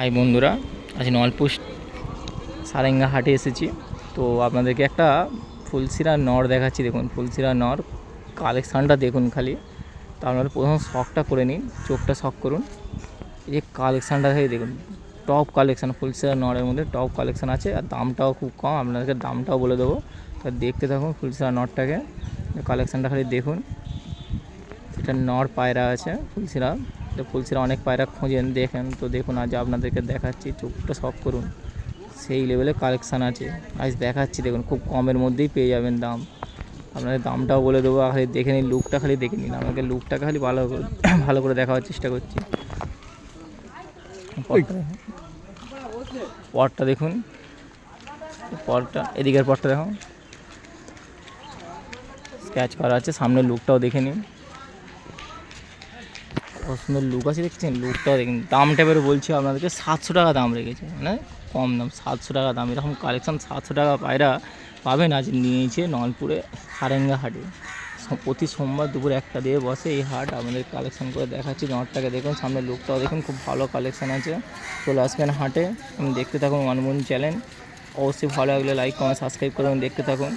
High বন্ধুরা, আজ নলপুর সারেঙ্গা হাটে এসেছি। তো আপনাদেরকে একটা ফুলসিরা নর দেখাচ্ছি, দেখুন ফুলসিরা নর, কালেকশানটা দেখুন খালি। তো আপনারা প্রথম শখটা করে নিন, চোখটা শখ করুন। এই যে কালেকশানটা থেকে দেখুন টপ কালেকশান ফুলসিরা নরের মধ্যে টপ কালেকশান আছে, আর দামটাও খুব কম, আপনাদেরকে দামটাও বলে দেবো। তা দেখতে থাকুন ফুলসিরা নরটাকে, কালেকশানটা খালি দেখুন। এটা নর পায়রা আছে ফুলসিরা তো ফুলসিরা অনেক পায়রা খোঁজেন দেখেন। তো দেখুন, আজ আপনাদেরকে দেখাচ্ছি, চোখটা সব করুন। সেই লেভেলে কালেকশান আছে। আজ দেখাচ্ছি, দেখুন, খুব কমের মধ্যেই পেয়ে যাবেন দাম। আপনাদের দামটাও বলে দেবো খালি দেখে নিন লুকটা খালি দেখে নিন। আমাকে লুকটা খালি ভালো করে ভালো করে দেখাবার চেষ্টা করছি। পরটা দেখুন। পরটা এদিকের পরটা দেখুন। স্ক্যাচ করা আছে সামনের লুকটাও দেখে নিন। কত সুন্দর লুক আছে, দেখছেন? লুকটাও দেখুন দামটা এবারে বলছি আপনাদেরকে, সাতশো টাকা দাম রেখেছে মানে কম দাম, সাতশো টাকা দাম। এরকম কালেকশন সাতশো টাকা পায়রা পাবেন আজ নিয়েছে নলপুরে হারেঙ্গা হাটে প্রতি সোমবার দুপুর একটা দিয়ে বসে এই হাট আমাদের কালেকশন করে দেখাচ্ছি। নটটাকে দেখুন, সামনে লুকটাও দেখুন, খুব ভালো কালেকশন আছে। চলে আসবেন হাটে, দেখতে থাকুন মনমুন চ্যানেল অবশ্যই ভালো লাগলে লাইক কমেন্ট সাবস্ক্রাইব করুন দেখতে থাকুন।